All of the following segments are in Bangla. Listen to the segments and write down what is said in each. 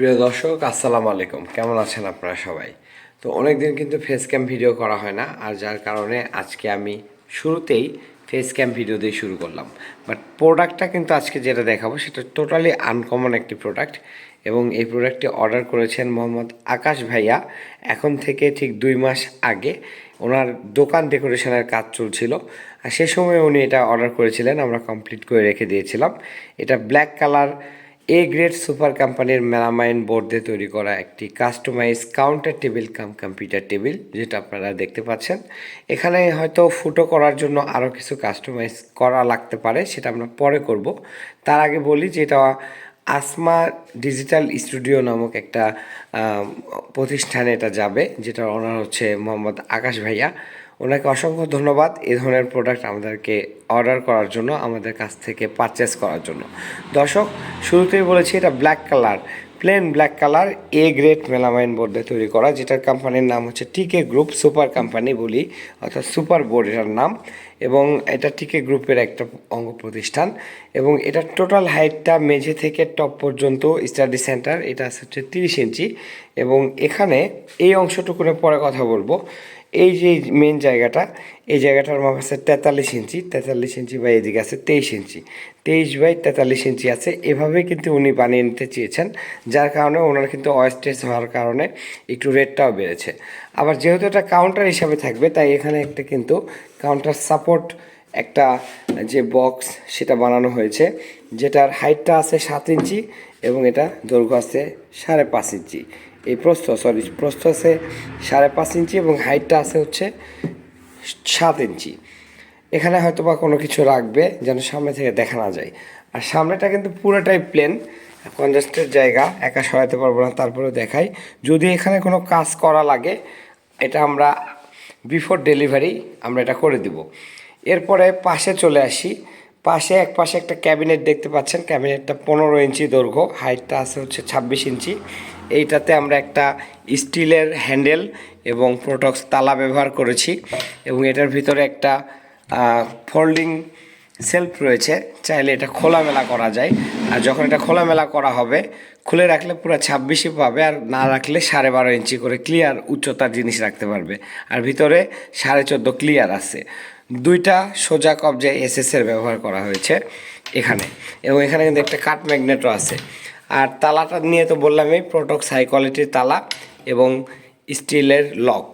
প্রিয় দর্শক, আসসালামু আলাইকুম। কেমন আছেন আপনারা সবাই? তো অনেক দিন কিন্তু ফেস ক্যাম ভিডিও করা হয় না, আর যার কারণে আজকে আমি শুরুতেই ফেস ক্যাম ভিডিও দিয়ে শুরু করলাম। বাট প্রোডাক্টটা কিন্তু আজকে যেটা দেখাবো, সেটা টোটালি আনকমন একটি প্রোডাক্ট এবং এই প্রোডাক্টটি অর্ডার করেছেন মোহাম্মদ আকাশ ভাইয়া। এখন থেকে ঠিক দুই মাস আগে ওনার দোকান ডেকোরেশনের কাজ চলছিল, আর সে সময় উনি এটা অর্ডার করেছিলেন, আমরা কমপ্লিট করে রেখে দিয়েছিলাম। এটা black colour A grade super কোম্পানির মেলামাইন বোর্ড দিয়ে তৈরি করা একটি customise counter table cum computer table যেটা আপনারা দেখতে পাচ্ছেন। এখানে হয়তো ফুটো করার জন্য আরও কিছু কাস্টমাইজ করা লাগতে পারে, সেটা আমরা পরে করব। তার আগে বলি যে এটা আসমা ডিজিটাল স্টুডিও নামক একটা প্রতিষ্ঠানে এটা যাবে যেটা ওনার হচ্ছে মোহাম্মদ আকাশ ভাইয়া। ওনাকে অসংখ্য ধন্যবাদ এই ধরনের প্রোডাক্ট আমাদেরকে অর্ডার করার জন্য, আমাদের কাছ থেকে পারচেস করার জন্য। দর্শক, শুরুতেই বলেছি এটা black colour plain black colour A grade melamine বোর্ডে তৈরি করা, যেটার কোম্পানির নাম হচ্ছে টিকে গ্রুপ সুপার কোম্পানি বলি, অর্থাৎ সুপার বোর্ড এটার নাম। এবং এটা টিকে গ্রুপের একটা অঙ্গ প্রতিষ্ঠান। এবং এটার টোটাল হাইটটা মেঝে থেকে টপ পর্যন্ত স্টাডি সেন্টার এটা হচ্ছে তিরিশ ইঞ্চি। এবং এখানে এই অংশটুকুনে পরে কথা বলব। এই যে মেন জায়গাটা, এই জায়গাটার মাপ আছে তেতাল্লিশ ইঞ্চি তেতাল্লিশ ইঞ্চি বা এদিকে আছে তেইশ ইঞ্চি। তেইশ বাই তেতাল্লিশ ইঞ্চি আছে এভাবে কিন্তু উনি বানিয়ে নিতে চেয়েছেন, যার কারণে ওনার কিন্তু অয়েস্টেজ হওয়ার কারণে একটু রেটটাও বেড়েছে। আবার যেহেতু এটা কাউন্টার হিসাবে থাকবে, তাই এখানে একটা কিন্তু কাউন্টার সাপোর্ট একটা যে বক্স সেটা বানানো হয়েছে, যেটার হাইটটা আছে সাত ইঞ্চি এবং এটা দৈর্ঘ্য আছে সাড়ে পাঁচ ইঞ্চি। এই প্রস্থ সরি প্রস্থ আছে সাড়ে পাঁচ ইঞ্চি এবং হাইটটা আছে হচ্ছে সাত ইঞ্চি। এখানে হয়তো বা কোনো কিছু রাখবে যেন সামনে থেকে দেখা না যায়। আর সামনেটা কিন্তু পুরোটাই প্লেন কনজাস্টের জায়গা, একা সরাতে পারব না, তারপরেও দেখাই। যদি এখানে কোনো কাজ করা লাগে, এটা আমরা বিফোর ডেলিভারি আমরা এটা করে দিব। এরপরে পাশে চলে আসি। পাশে, এক পাশে একটা ক্যাবিনেট দেখতে পাচ্ছেন। ক্যাবিনেটটা পনেরো ইঞ্চি দৈর্ঘ্য, হাইটটা আছে হচ্ছে ছাব্বিশ ইঞ্চি। এইটাতে আমরা একটা স্টিলের হ্যান্ডেল এবং প্রোটক্স তালা ব্যবহার করেছি এবং এটার ভিতরে একটা ফোল্ডিং সেলফ রয়েছে। চাইলে এটা খোলামেলা করা যায়। আর যখন এটা খোলামেলা করা হবে, খুলে রাখলে পুরো ছাব্বিশে পাবে আর না রাখলে সাড়ে বারো ইঞ্চি করে ক্লিয়ার উচ্চতার জিনিস রাখতে পারবে। আর ভিতরে সাড়ে চোদ্দ ক্লিয়ার আছে। দুইটা সোজা কবজে এসএস এর ব্যবহার করা হয়েছে এখানে। এবং এখানে কিন্তু একটা কাঠ ম্যাগনেটও আছে। আর তালাটা নিয়ে তো বললামই প্রোটক্স হাই কোয়ালিটির তালা এবং স্টিলের লক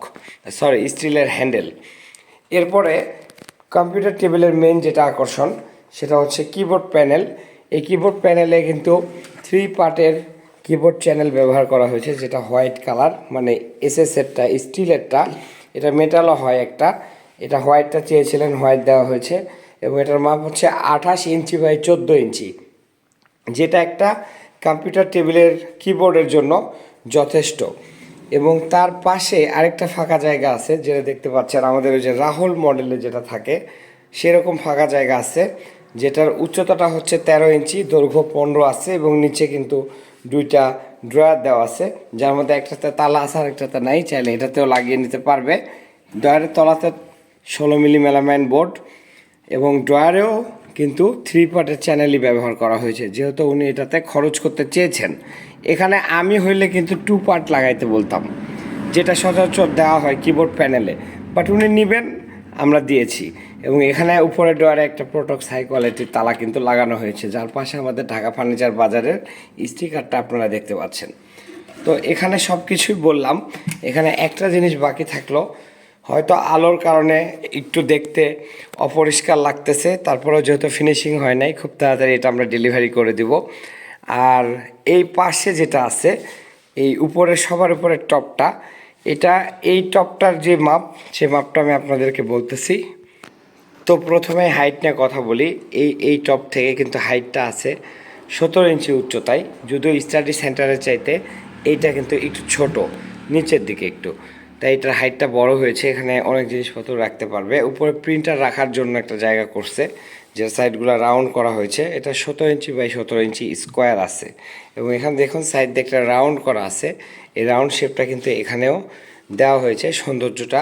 সরি স্টিলের হ্যান্ডেল। এরপরে কম্পিউটার টেবিলের মেন যেটা আকর্ষণ, সেটা হচ্ছে কিবোর্ড প্যানেল এই কিবোর্ড প্যানেলে কিন্তু থ্রি পার্টের কিবোর্ড চ্যানেল ব্যবহার করা হয়েছে, যেটা হোয়াইট কালার মানে এসএসেরটা স্টিলেরটা, এটা মেটালও হয় একটা। এটা হোয়াইটটা চেয়েছিলেন হোয়াইট দেওয়া হয়েছে এবং এটার মাপ হচ্ছে আঠাশ ইঞ্চি বাই চোদ্দ ইঞ্চি। যেটা একটা কম্পিউটার টেবিলের কিবোর্ডের জন্য যথেষ্ট। এবং তার পাশে আরেকটা ফাঁকা জায়গা আছে, যেটা দেখতে পাচ্ছেন আমাদের ওই যে রাহুল মডেলে যেটা থাকে, সেরকম ফাঁকা জায়গা আছে, যেটার উচ্চতাটা হচ্ছে তেরো ইঞ্চি, দৈর্ঘ্য পনেরো আছে এবং নিচে কিন্তু দুইটা ড্রয়ার দেওয়া আছে। যার মধ্যে একটাতে তালা আছে আর একটাতে নাই, চাইলে এটাতেও লাগিয়ে নিতে পারবে। ড্রয়ারের তলাতে ষোলো মিলি মেলামাইন বোর্ড এবং ড্রয়ারেও কিন্তু থ্রি পার্টের চ্যানেলই ব্যবহার করা হয়েছে। যেহেতু উনি এটাতে খরচ করতে চেয়েছেন। এখানে আমি হইলে কিন্তু টু পার্ট লাগাইতে বলতাম। যেটা সচরাচর দেওয়া হয় কিবোর্ড প্যানেলে বাট উনি নেবেন, আমরা দিয়েছি। এবং এখানে উপরে ডোয়ারে একটা প্রোটক্স হাই কোয়ালিটির তালা কিন্তু লাগানো হয়েছে। যার পাশে আমাদের ঢাকা ফার্নিচার বাজারের স্টিকারটা আপনারা দেখতে পাচ্ছেন। তো এখানে সব কিছুই বললাম। এখানে একটা জিনিস বাকি থাকল। হয়তো আলোর কারণে একটু দেখতে অপরিষ্কার লাগতেছে, তারপরেও যেহেতু ফিনিশিং হয় নাই, খুব তাড়াতাড়ি এটা আমরা ডেলিভারি করে দিব। আর এই পাশে যেটা আছে, এই উপরে সবার উপরের টপটা, এটা এই টপটার যে মাপ, সে মাপটা আমি আপনাদেরকে বলতেছি। তো প্রথমে হাইট নিয়ে কথা বলি, এই এই টপ থেকে কিন্তু হাইটটা আছে সতেরো ইঞ্চি উচ্চতায়, যদিও স্টাডি সেন্টারের চাইতে এইটা কিন্তু একটু ছোট, নিচের দিকে একটু। তাই এটার হাইটটা বড় হয়েছে, এখানে অনেক জিনিসপত্র রাখতে পারবে। উপরে প্রিন্টার রাখার জন্য একটা জায়গা করছে, যে সাইডগুলো রাউন্ড করা হয়েছে। এটা সতেরো ইঞ্চি বাই সতেরো ইঞ্চি স্কোয়ার আছে। এবং এখানে দেখুন সাইড দিয়ে একটা রাউন্ড করা আছে। এই রাউন্ড শেপটা কিন্তু এখানেও দেওয়া হয়েছে সৌন্দর্যটা,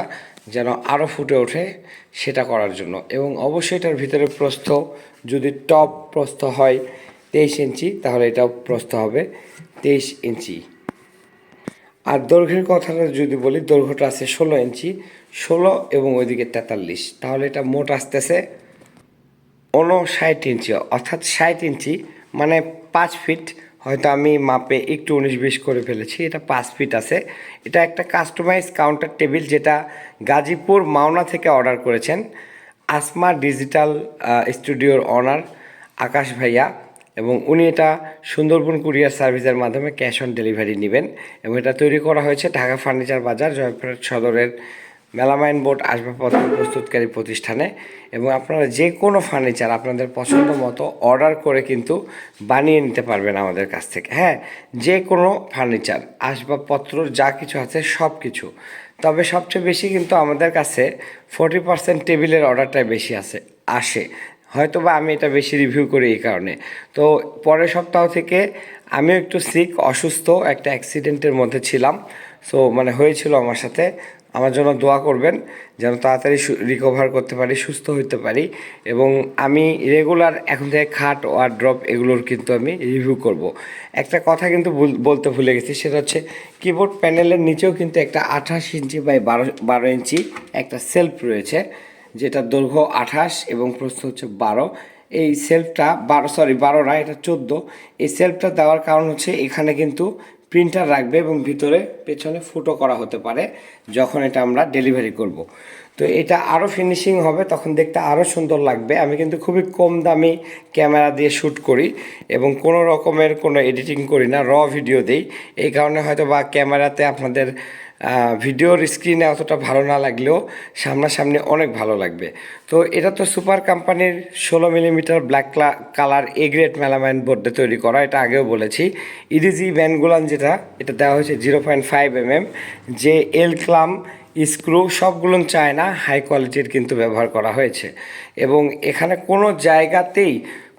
যেন আরও ফুটে ওঠে সেটা করার জন্য। এবং অবশ্যই এটার ভিতরে প্রস্থ, যদি টপ প্রস্থ হয় তেইশ ইঞ্চি, তাহলে এটাও প্রস্থ হবে তেইশ ইঞ্চি। আর দৈর্ঘ্যের কথাটা যদি বলি, দৈর্ঘ্যটা আছে ষোলো ইঞ্চি, ষোলো এবং ওইদিকে তেতাল্লিশ। তাহলে এটা মোট আসতেছে উনষাট ইঞ্চি, অর্থাৎ ষাট ইঞ্চি মানে পাঁচ ফিট। হয়তো আমি মাপে একটু উনিশ বিশ করে ফেলেছি, এটা পাঁচ ফিট আছে। এটা একটা কাস্টমাইজ কাউন্টার টেবিল যেটা গাজীপুর মাওনা থেকে অর্ডার করেছেন। আসমা ডিজিটাল স্টুডিওর অনার আকাশ ভাইয়া। এবং উনি এটা সুন্দরবন কুরিয়ার সার্ভিসের মাধ্যমে ক্যাশ অন ডেলিভারি নেবেন এবং এটা তৈরি করা হয়েছে ঢাকা ফার্নিচার বাজার, জয়পুরহাট সদরের মেলামাইন বোর্ড আসবাবপত্র প্রস্তুতকারী প্রতিষ্ঠানে। এবং আপনারা যে কোনো ফার্নিচার আপনাদের পছন্দ মতো অর্ডার করে কিন্তু বানিয়ে নিতে পারবেন আমাদের কাছ থেকে। হ্যাঁ যে কোনো ফার্নিচার, আসবাবপত্র, যা কিছু আছে সব কিছু। তবে সবচেয়ে বেশি কিন্তু আমাদের কাছে ফোর্টি পার্সেন্ট টেবিলের অর্ডারটাই বেশি আছে, আসে। হয়তো বা আমি এটা বেশি রিভিউ করি এই কারণে। তো পরের সপ্তাহ থেকে আমিও একটু সিক অসুস্থ একটা অ্যাক্সিডেন্টের মধ্যে ছিলাম। সো মানে হয়েছিল আমার সাথে। আমার জন্য দোয়া করবেন যেন তাড়াতাড়ি রিকভার করতে পারি, সুস্থ হতে পারি। এবং আমি রেগুলার এখন থেকে খাট ওয়ার ড্রপ এগুলোর কিন্তু আমি রিভিউ করব। একটা কথা কিন্তু বলতে ভুলে গেছি, সেটা হচ্ছে কিবোর্ড প্যানেলের নিচেও কিন্তু একটা আঠাশ ইঞ্চি বাই বারো বারো ইঞ্চি একটা সেলফ রয়েছে। যেটা দৈর্ঘ্য আঠাশ এবং প্রস্থ হচ্ছে বারো। এই সেলফটা বারো সরি বারো না, এটা চোদ্দ। এই সেলফটা দেওয়ার কারণ হচ্ছে এখানে কিন্তু প্রিন্টার রাখবে এবং ভিতরে পেছনে ফুটো করা হতে পারে যখন এটা আমরা ডেলিভারি করব। তো এটা আরও ফিনিশিং হবে, তখন দেখতে আরও সুন্দর লাগবে। আমি কিন্তু খুবই কম দামি ক্যামেরা দিয়ে শ্যুট করি এবং কোনো রকমের কোনো এডিটিং করি না, র ভিডিও দিই। এই কারণে হয়তো বা ক্যামেরাতে আপনাদের ভিডিওর স্ক্রিনে অতটা ভালো না লাগলেও সামনাসামনি অনেক ভালো লাগবে। তো এটা তো সুপার কোম্পানির ষোলো millimetre black colour A grade melamine বোর্ডে তৈরি করা, এটা আগেও বলেছি। ইডিজি ব্যানগুলান যেটা, এটা দেওয়া হয়েছে zero point five M M যে এল ক্লাম স্ক্রু সবগুলো চায় না হাই কোয়ালিটির কিন্তু ব্যবহার করা হয়েছে। এবং এখানে কোনো জায়গাতেই,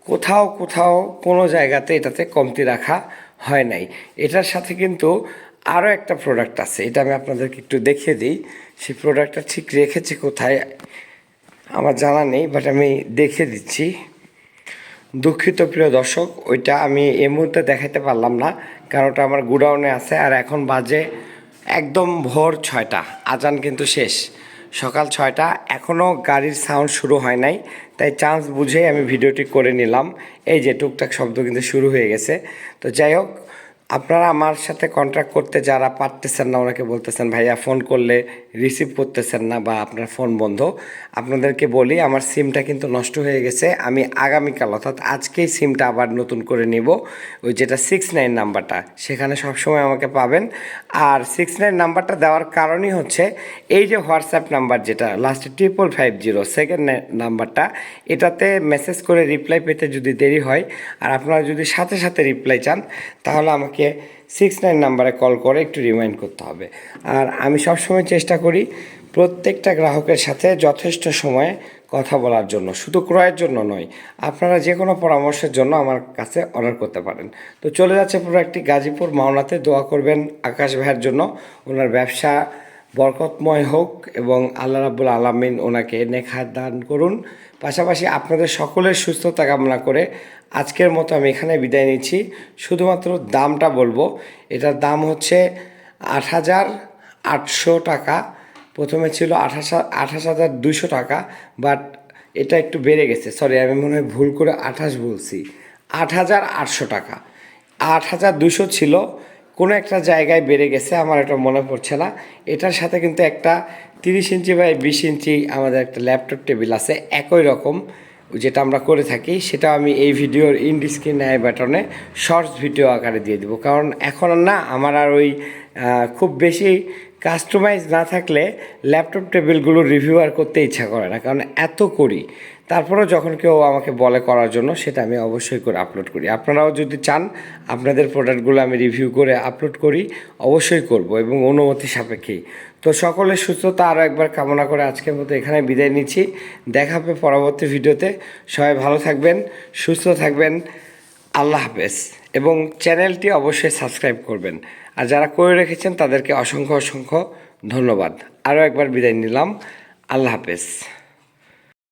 কোথাও কোথাও কোনো জায়গাতে এটাতে কমতি রাখা হয় নাই। এটার সাথে কিন্তু আরও একটা প্রোডাক্ট আছে, এটা আমি আপনাদেরকে একটু দেখিয়ে দিই। সেই প্রোডাক্টটা ঠিক রেখেছি কোথায় আমার জানা নেই বাট আমি দেখিয়ে দিচ্ছি। দুঃখিত প্রিয় দর্শক, ওইটা আমি এই মুহূর্তে দেখাতে পারলাম না, কারণ ওটা আমার গুডাউনে আছে, আর এখন বাজে একদম ভোর ছয়টা, আজান কিন্তু শেষ। সকাল ছয়টা এখনও গাড়ির সাউন্ড শুরু হয় নাই, তাই চান্স বুঝেই আমি ভিডিওটি করে নিলাম। এই যে টুকটাক শব্দ কিন্তু শুরু হয়ে গেছে। তো যাই হোক আপনারা আমার সাথে কন্ট্যাক্ট করতে যারা পারতেছেন না, ওনাকে বলতেছেন, ভাইয়া ফোন করলে রিসিভ করতেছেন না বা আপনার ফোন বন্ধ। আপনাদেরকে বলি, আমার সিমটা কিন্তু নষ্ট হয়ে গেছে। আমি আগামীকাল, অর্থাৎ আজকেই সিমটা আবার নতুন করে নিব। ওই যেটা সিক্স নাইন নাম্বারটা সেখানে সবসময় আমাকে পাবেন। আর সিক্স নাইন নাম্বারটা দেওয়ার কারণই হচ্ছে, এই যে হোয়াটসঅ্যাপ নাম্বার যেটা লাস্টে ট্রিপল ফাইভ জিরো সেকেন্ড নাম্বারটা এটাতে মেসেজ করে রিপ্লাই পেতে যদি দেরি হয়, আর আপনারা যদি সাথে সাথে রিপ্লাই চান, তাহলে আমাকে সিক্স নাইন নাম্বারে কল করে একটু রিমাইন্ড করতে হবে। আর আমি সবসময় চেষ্টা করি প্রত্যেকটা গ্রাহকের সাথে যথেষ্ট সময়ে কথা বলার জন্য, শুধু ক্রয়ের জন্য নয়, আপনারা যে কোনো পরামর্শের জন্য আমার কাছে অর্ডার করতে পারেন। তো চলে যাচ্ছে পুরো একটি গাজীপুর মাওনাতে দোয়া করবেন আকাশ ভাইয়ের জন্য, ওনার ব্যবসা বরকতময় হোক এবং আল্লাহ রাবুল আলমিন ওনাকে নেখাত দান করুন। পাশাপাশি আপনাদের সকলের সুস্থতা কামনা করে আজকের মতো আমি এখানে বিদায় নিচ্ছি। শুধুমাত্র দামটা বলব। এটার দাম হচ্ছে আট হাজার আটশো টাকা। প্রথমে ছিল আঠাশ আঠাশ হাজার দুশো টাকা, বাট এটা একটু বেড়ে গেছে। সরি আমি মনে হয় ভুল করে আঠাশ বলছি। আট হাজার আটশো টাকা। আট হাজার দুশো ছিল কোনো একটা জায়গায় বেড়ে গেছে, আমার এটা মনে পড়ছে না। এটার সাথে কিন্তু একটা তিরিশ ইঞ্চি বাই বিশ ইঞ্চি আমাদের একটা ল্যাপটপ টেবিল আছে, একই রকম, যেটা আমরা করে থাকি। সেটা আমি এই ভিডিওর ইন আই বাটনে শর্টস ভিডিও আকারে দিয়ে দিব। কারণ এখন না, আমার আর ওই খুব বেশি কাস্টমাইজ না থাকলে ল্যাপটপ টেবিলগুলো রিভিউ আর করতে ইচ্ছা করে না। কারণ এত করি তারপরেও যখন কেউ আমাকে বলে করার জন্য, সেটা আমি অবশ্যই করে আপলোড করি। আপনারাও যদি চান, আপনাদের প্রোডাক্টগুলো আমি রিভিউ করে আপলোড করি, অবশ্যই করব এবং অনুমতি সাপেক্ষেই। তো সকলের সুস্থতা আরও একবার কামনা করে আজকের মতো এখানে বিদায় নিচ্ছি। দেখা হবে পরবর্তী ভিডিওতে। সবাই ভালো থাকবেন, সুস্থ থাকবেন। আল্লাহ হাফেজ। এবং চ্যানেলটি অবশ্যই সাবস্ক্রাইব করবেন। আর যারা করে রেখেছেন, তাদেরকে অসংখ্য অসংখ্য ধন্যবাদ। আরও একবার বিদায় নিলাম। আল্লাহ হাফেজ।